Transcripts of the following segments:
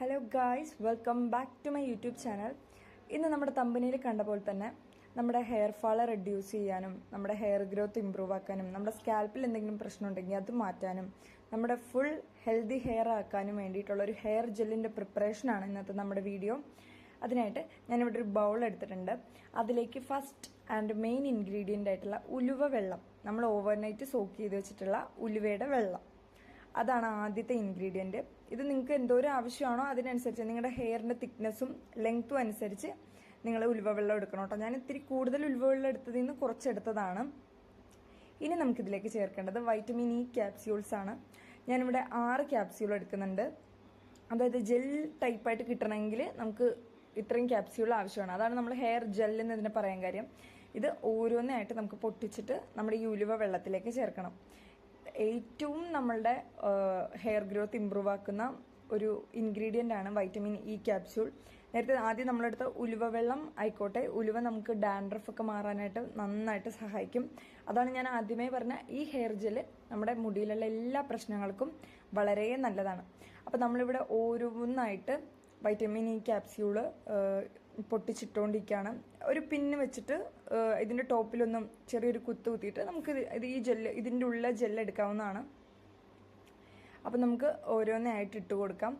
Hello guys welcome back to my YouTube channel ഇന്ന് നമ്മുടെ തമ്പനിയിൽ കണ്ട പോലെ തന്നെ നമ്മുടെ ഹെയർ ഫാൾ റെഡ്യൂസ് ചെയ്യാനും നമ്മുടെ ഹെയർ ഗ്രോത്ത് ഇമ്പ്രൂവ് ആക്കാനും നമ്മുടെ സ്കാൽപ്പിൽ എന്തെങ്കിലും പ്രശ്നം ഉണ്ടെങ്കിൽ അത് മാറ്റാനും നമ്മുടെ ഫുൾ ഹെൽത്തി ഹെയർ ആക്കാനും വേണ്ടിയിട്ടുള്ള ഒരു ഹെയർ ജെല്ലിന്റെ പ്രിപ്പറേഷനാണ് ഇന്നത്തെ നമ്മുടെ വീഡിയോ അതിനായിട്ട് ഞാനിവിടെ ഒരു ബൗൾ എടുത്തിട്ടുണ്ട്. അതിലേക്ക് ഫസ്റ്റ് ആൻഡ് മെയിൻ ഇൻഗ്രീഡിയന്റ് ആയിട്ടുള്ള ഉലുവ വെള്ളം നമ്മൾ ഓവർനൈറ്റ് സോക്ക് ചെയ്ത് വെച്ചിട്ടുള്ള ഉലുവയുടെ വെള്ളം. അതാണ് ആദ്യത്തെ ഇൻഗ്രീഡിയന്റ് ഇത് നിങ്ങൾക്ക് എന്തോരം ആവശ്യമാണോ അതിനനുസരിച്ച് നിങ്ങളുടെ ഹെയറിന്റെ തിക്നെസ്സും ലെങ്ത്തും അനുസരിച്ച് നിങ്ങൾ ഉലുവ വെള്ളം എടുക്കണം കേട്ടോ. ഞാൻ ഇത്തിരി കൂടുതൽ ഉലുവ വെള്ളം എടുത്തതിൽ നിന്ന് കുറച്ചെടുത്തതാണ്. ഇനി നമുക്കിതിലേക്ക് ചേർക്കേണ്ടത് വൈറ്റമിൻ ഇ ക്യാപ്സ്യൂൾസ് ആണ്. ഞാനിവിടെ ആറ് ക്യാപ്സ്യൂൾ എടുക്കുന്നുണ്ട്. അതായത് ജെൽ ടൈപ്പായിട്ട് കിട്ടണമെങ്കിൽ നമുക്ക് ഇത്രയും ക്യാപ്സ്യൂൾ ആവശ്യമാണ്. അതാണ് നമ്മൾ ഹെയർ ജെൽ എന്ന് ഇതിനെ പറയാൻ കാര്യം. ഇത് ഓരോന്നായിട്ട് നമുക്ക് പൊട്ടിച്ചിട്ട് നമ്മുടെ ഈ ഉലുവ വെള്ളത്തിലേക്ക് ചേർക്കണം. ഏറ്റവും നമ്മളുടെ ഹെയർ ഗ്രോത്ത് ഇമ്പ്രൂവ് ആക്കുന്ന ഒരു ഇൻഗ്രീഡിയന്റ് ആണ് വൈറ്റമിൻ ഇ ക്യാപ്സ്യൂൾ നേരത്തെ ആദ്യം നമ്മളെടുത്ത ഉലുവ വെള്ളം ആയിക്കോട്ടെ. ഉലുവ നമുക്ക് ഡാൻഡ്രഫ് ഒക്കെ മാറാനായിട്ട് നന്നായിട്ട് സഹായിക്കും. അതാണ് ഞാൻ ആദ്യമേ പറഞ്ഞ ഈ ഹെയർ ജെൽ നമ്മുടെ മുടിയിലുള്ള എല്ലാ പ്രശ്നങ്ങൾക്കും വളരെ നല്ലതാണ്. അപ്പോൾ നമ്മളിവിടെ ഓരോന്നായിട്ട് വൈറ്റമിൻ ഇ ക്യാപ്സ്യൂൾ പൊട്ടിച്ചിട്ടുകൊണ്ടിരിക്കുകയാണ് ഒരു പിന്ന് വെച്ചിട്ട് ഇതിന്റെ ടോപ്പിലൊന്നും ചെറിയൊരു കുത്ത് കുത്തിയിട്ട് നമുക്ക് ഇത് ഈ ജെല്ല് ഇതിന്റെ ഉള്ള ജെല്ല് എടുക്കാവുന്നതാണ്. അപ്പം നമുക്ക് ഓരോന്നായിട്ട് ഇട്ട് കൊടുക്കാം.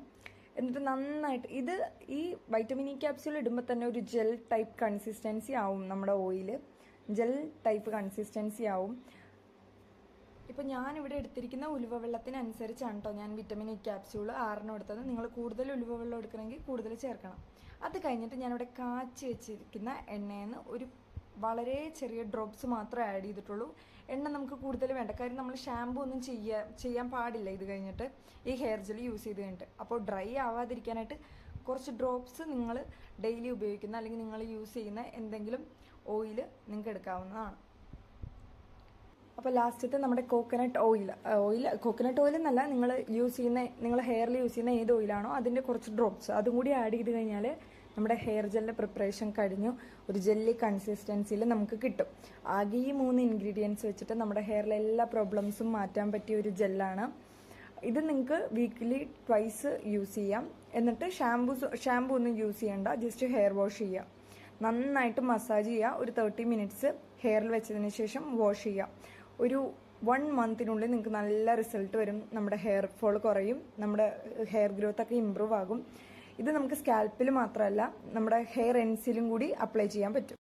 എന്നിട്ട് നന്നായിട്ട് ഇത് ഈ വൈറ്റമിൻ ഇ ക്യാപ്സ്യൂൾ ഇടുമ്പോൾ തന്നെ ഒരു ജെൽ ടൈപ്പ് കൺസിസ്റ്റൻസി ആവും നമ്മുടെ ഓയിൽ ജെൽ ടൈപ്പ് കൺസിസ്റ്റൻസി ആവും. ഇപ്പം ഞാനിവിടെ എടുത്തിരിക്കുന്ന ഉലുവ വെള്ളത്തിനനുസരിച്ചാണ് കേട്ടോ ഞാൻ വിറ്റമിൻ ഇ ക്യാപ്സ്യൂൾ ആറിനും എടുത്തത് നിങ്ങൾ കൂടുതൽ ഉലുവ വെള്ളം എടുക്കണമെങ്കിൽ കൂടുതൽ ചേർക്കണം. അത് കഴിഞ്ഞിട്ട് ഞാനിവിടെ കാച്ചി വെച്ചിരിക്കുന്ന എണ്ണയിൽ നിന്ന് ഒരു വളരെ ചെറിയ ഡ്രോപ്സ് മാത്രമേ ആഡ് ചെയ്തിട്ടുള്ളൂ. എണ്ണ നമുക്ക് കൂടുതൽ വേണ്ട. കാര്യം നമ്മൾ ഷാമ്പു ഒന്നും ചെയ്യാൻ ചെയ്യാൻ പാടില്ല ഇത് കഴിഞ്ഞിട്ട്. ഈ ഹെയർ ജെൽ യൂസ് ചെയ്ത് കഴിഞ്ഞിട്ട്. അപ്പോൾ ഡ്രൈ ആവാതിരിക്കാനായിട്ട് കുറച്ച് ഡ്രോപ്സ് നിങ്ങൾ ഡെയിലി ഉപയോഗിക്കുന്ന അല്ലെങ്കിൽ നിങ്ങൾ യൂസ് ചെയ്യുന്ന എന്തെങ്കിലും ഓയിൽ നിങ്ങൾക്ക് എടുക്കാവുന്നതാണ്. അപ്പോൾ ലാസ്റ്റത്തെ നമ്മുടെ coconut oil oil coconut oil എന്നല്ല നിങ്ങൾ യൂസ് ചെയ്യുന്ന നിങ്ങൾ ഹെയറിൽ യൂസ് ചെയ്യുന്ന ഏത് ഓയിലാണോ അതിന്റെ കുറച്ച് ഡ്രോപ്സ് അതും കൂടി ആഡ് ചെയ്ത് കഴിഞ്ഞാൽ നമ്മുടെ ഹെയർ ജെല്ലിന്റെ പ്രിപ്പറേഷൻ കഴിഞ്ഞു. ഒരു ജെല്ലി കൺസിസ്റ്റൻസിയിൽ നമുക്ക് കിട്ടും. ആകെ ഈ മൂന്ന് ഇൻഗ്രീഡിയൻസ് വെച്ചിട്ട് നമ്മുടെ ഹെയറിലെ എല്ലാ പ്രോബ്ലംസും മാറ്റാൻ പറ്റിയ ഒരു ജെല്ലാണ് ഇത് നിങ്ങൾക്ക് വീക്ക്ലി ട്വൈസ് യൂസ് ചെയ്യാം. എന്നിട്ട് ഷാമ്പൂ ഷാമ്പൂ ഒന്നും യൂസ് ചെയ്യണ്ട. ജസ്റ്റ് ഹെയർ വാഷ് ചെയ്യുക നന്നായിട്ട് മസാജ് ചെയ്യുക ഒരു തേർട്ടി മിനിറ്റ്സ് ഹെയറിൽ വെച്ചതിന് ശേഷം വാഷ് ചെയ്യുക ഒരു വൺ മന്തിനുള്ളിൽ നിങ്ങൾക്ക് നല്ല റിസൾട്ട് വരും. നമ്മുടെ ഹെയർ ഫോൾ കുറയും. നമ്മുടെ ഹെയർ ഗ്രോത്ത് ഒക്കെ ഇമ്പ്രൂവ് ആകും. ഇത് നമുക്ക് സ്കാൽപ്പിൽ മാത്രമല്ല നമ്മുടെ ഹെയർ എൻസിലും കൂടി അപ്ലൈ ചെയ്യാൻ പറ്റും.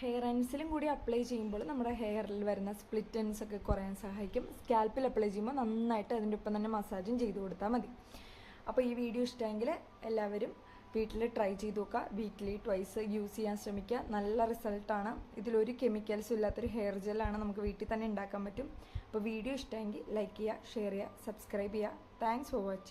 ഹെയർ എൻസിലും കൂടി അപ്ലൈ ചെയ്യുമ്പോൾ നമ്മുടെ ഹെയറിൽ വരുന്ന സ്പ്ലിറ്റ് എൻസ് ഒക്കെ കുറയാൻ സഹായിക്കും. സ്കാൽപ്പിൽ അപ്ലൈ ചെയ്യുമ്പോൾ നന്നായിട്ട് അതിന്റെ ഒപ്പം തന്നെ മസാജും ചെയ്തു കൊടുത്താൽ മതി. അപ്പോൾ ഈ വീഡിയോ ഇഷ്ടമെങ്കിൽ എല്ലാവരും വീട്ടിൽ ട്രൈ ചെയ്ത് നോക്കുക. വീക്ക്ലി ട്വൈസ് യൂസ് ചെയ്യാൻ ശ്രമിക്കുക. നല്ല റിസൾട്ടാണ് ഇതിലൊരു കെമിക്കൽസും ഇല്ലാത്തൊരു ഹെയർ ജെല്ലാണ് നമുക്ക് വീട്ടിൽ തന്നെ ഉണ്ടാക്കാൻ പറ്റും. അപ്പോൾ വീഡിയോ ഇഷ്ടമെങ്കിൽ ലൈക്ക് ചെയ്യുക ഷെയർ ചെയ്യുക സബ്സ്ക്രൈബ് ചെയ്യുക. Thanks for watching